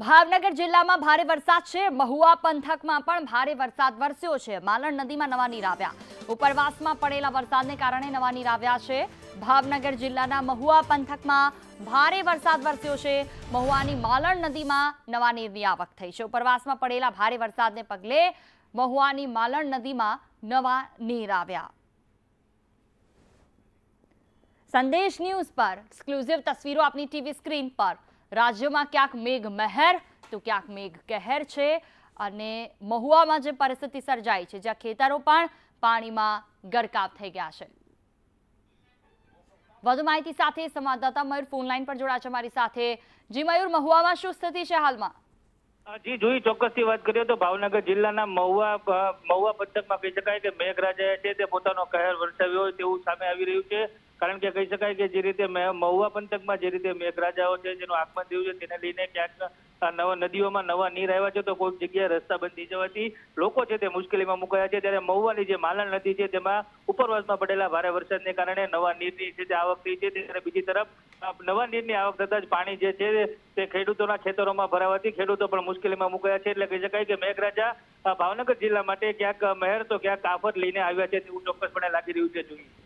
ભાવનગર જિલ્લામાં ભારે વરસાદ છે. મહુવા પંથકમાં પણ ભારે વરસાદ વરસ્યો છે. માલણ નદીમાં નવા નીર આવ્યા. ઉપરવાસમાં પડેલા વરસાદને કારણે નવા નીર આવ્યા છે. ભાવનગર જિલ્લાના મહુવા પંથકમાં ભારે વરસાદ વરસ્યો છે. મહુવાની માલણ નદીમાં નવા નીરની આવક થઈ છે. ઉપરવાસમાં પડેલા ભારે વરસાદને પગલે મહુવાની માલણ નદીમાં નવા નીર આવ્યા. સંદેશ ન્યૂઝ પર એક્સક્લુઝિવ તસવીરો આપની ટીવી સ્ક્રીન પર. રાજ્યમાં ક્યાંક મેઘ મહેર તો ક્યાંક મેઘ કહેર છે અને મહુવામાં જે પરિસ્થિતિ સર્જાઈ છે, જ્યાં ખેતરો પણ પાણીમાં ગરકાવ થઈ ગયા છે. વધુ માહિતી સાથે સંવાદદાતા મયુર ફોન લાઈન પર જોડાશે મારી સાથે. જી મયુર, મહુવામાં શું સ્થિતિ છે હાલમાં? જી, જોઈ ચોક્કસથી વાત કરીએ તો ભાવનગર જિલ્લાના મહુવા મહુવા પંથકમાં કહી શકાય કે મેઘરાજા છે તે પોતાનો કહેર વરસાવ્યો હોય તેવું સામે આવી રહ્યું છે. કારણ કે કહી શકાય કે જે રીતે મહુવા પંથકમાં જે રીતે મેઘરાજાઓ છે, જેનું આગમન થયું છે, તેને લઈને ક્યાંક નવા નદીઓમાં નવા નીર આવ્યા છે, તો કોઈક જગ્યાએ રસ્તા બંધી જવાથી લોકો છે તે મુશ્કેલીમાં મુકાયા છે. ત્યારે મહુવાની જે માલણ નદી છે, તેમાં ઉપરવાસમાં પડેલા ભારે વરસાદને કારણે નવા નીરની છે આવક થઈ છે, ત્યારે બીજી તરફ નવા નીરની આવક થતાં જ પાણી જે છે, તે ખેડૂતોના ખેતરોમાં ભરાવાથી ખેડૂતો પણ મુશ્કેલીમાં મુકાયા છે. એટલે કહી શકાય કે મેઘરાજા ભાવનગર જિલ્લા માટે ક્યાંક મહેર તો ક્યાંક આફત લઈને આવ્યા છે, તેવું ચોક્કસપણે લાગી રહ્યું છે જોઈએ